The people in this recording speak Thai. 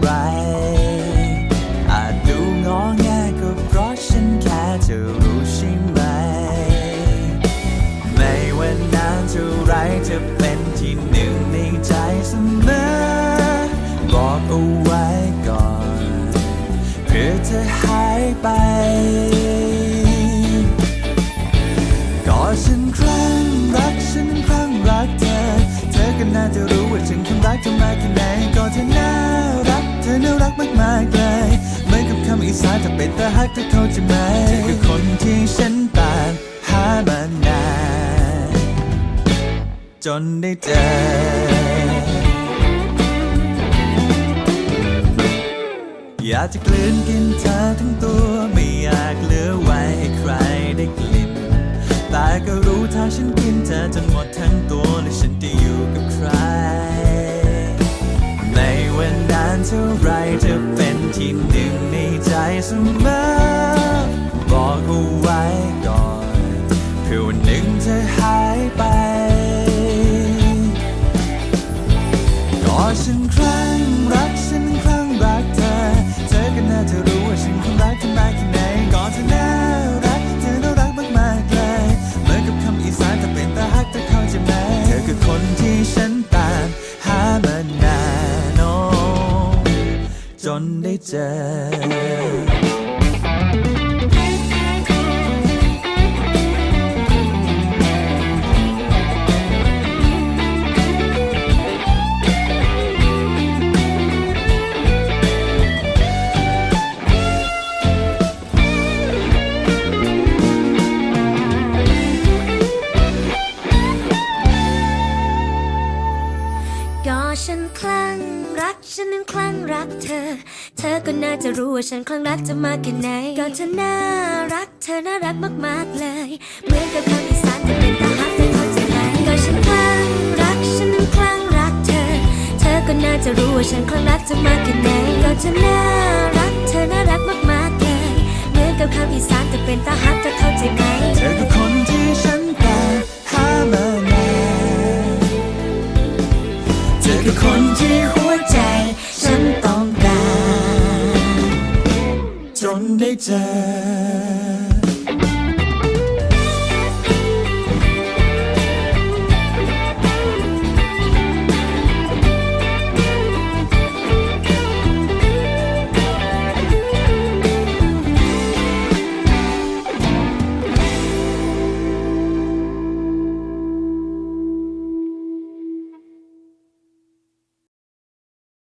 ไรอาจดูงอแงก็เพราะฉันแค่จะรู้ใช่ไหมไม่ว่านานเท่าไรจะเป็นที่หนึ่งในใจเสมอบอกเอาไว้ก่อนเพื่อเธอหายไปก็ฉันครั้งรักฉันครั้งรักเธอ เธอก็น่าจะรู้ว่าฉันครั้งรักเธอมากแค่ไหนก็เธอ อีสานจะเป็นตาฮักเธอเข้าใจไหมเธอคือคนที่ฉันตามหามานานจนได้เจออยากจะกลืนกินเธอทั้งตัว ไม่อยากเหลือไว้ให้ใครได้กลิ่นแต่ก็รู้ถ้าฉันกินเธอจนหมดทั้งตัวแล้วฉันจะอยู่กับใครไม่ว่านานเท่าไรจะเป็นที่ เสมอ บอกเอาไว้ก่อนเพื่อวันหนึ่งเธอหายไปก็ฉันครั้งรักฉันครั้งรักเธอ เธอก็น่าจะรู้ว่าฉันคงรักเธอมากแค่ไหนก็เธอน่ารักเธอน่ารักมากมากๆเลยเหมือนกับคำอีสานจะเป็นตาฮักเธอเข้าใจไหมเธอคือคนที่ฉันตามหามานานโอ้จนได้เจอ ฉันคลั่งรักฉันนั้นคลั่งรักเธอ เธอก็น่าจะรู้ว่าฉันคลั่งรักเธอมากแค่ไหนก็เธอน่ารักเธอน่ารักมากๆเลย เหมือนกับคำอีสานจะเป็นตาฮักเธอเข้าใจไหมก็ฉันคลั่งรักฉันนั้นคลั่งรักเธอ เธอก็น่าจะรู้ว่าฉันคลั่งรักเธอมากแค่ไหนก็เธอน่ารักเธอน่ารักมากๆเลย เหมือนกับคำอีสานจะเป็นตาฮักเธอเข้าใจไหม ที่หัวใจ ฉันต้องการ จนได้เจอ